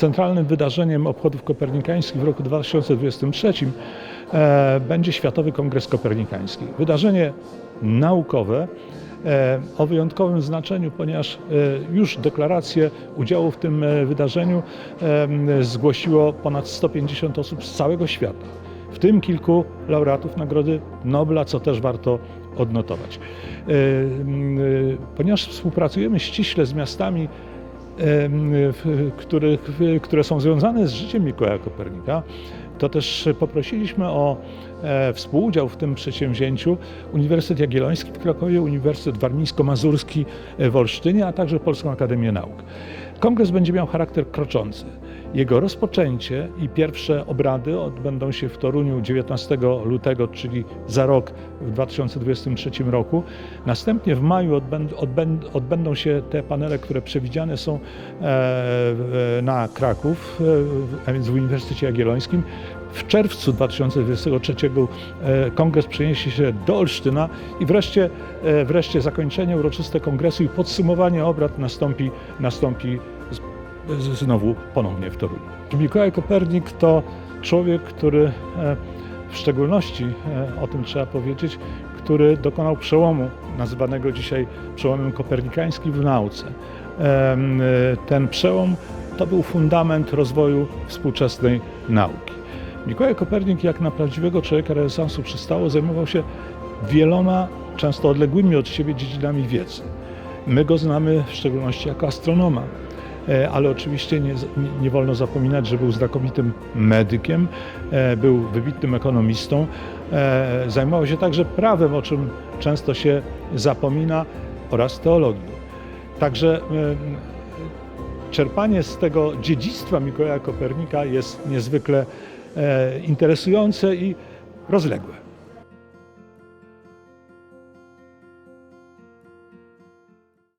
Centralnym wydarzeniem obchodów kopernikańskich w roku 2023 e, będzie Światowy Kongres Kopernikański. Wydarzenie naukowe e, o wyjątkowym znaczeniu, ponieważ e, już deklarację udziału w tym wydarzeniu zgłosiło ponad 150 osób z całego świata, w tym kilku laureatów Nagrody Nobla, co też warto odnotować. Ponieważ współpracujemy ściśle z miastami, w- które są związane z życiem Mikołaja Kopernika, to też poprosiliśmy o e, współudział w tym przedsięwzięciu Uniwersytet Jagielloński w Krakowie, Uniwersytet Warmińsko-Mazurski w Olsztynie, a także Polską Akademię Nauk. Kongres będzie miał charakter kroczący. Jego rozpoczęcie i pierwsze obrady odbędą się w Toruniu 19 lutego, czyli za rok w 2023 roku. Następnie w maju odbęd, odbęd, odbędą się te panele, które przewidziane są e, na Kraków, e, a więc w Uniwersytecie Jagiellońskim. W czerwcu 2023 e, kongres przeniesie się do Olsztyna i wreszcie, e, wreszcie zakończenie uroczyste kongresu i podsumowanie obrad nastąpi, nastąpi znowu ponownie w Toruniu. Mikołaj Kopernik to człowiek, który e, w szczególności, e, o tym trzeba powiedzieć, który dokonał przełomu, nazywanego dzisiaj przełomem kopernikańskim w nauce. E, Ten przełom to był fundament rozwoju współczesnej nauki. Mikołaj Kopernik, jak na prawdziwego człowieka renesansu przystało, zajmował się wieloma, często odległymi od siebie dziedzinami wiedzy. My go znamy w szczególności jako astronoma, ale oczywiście nie, nie, wolno zapominać, że był znakomitym medykiem, e, był wybitnym ekonomistą, e, zajmował się także prawem, o czym często się zapomina, oraz teologią. Także e, czerpanie z tego dziedzictwa Mikołaja Kopernika jest niezwykle e, interesujące i rozległe.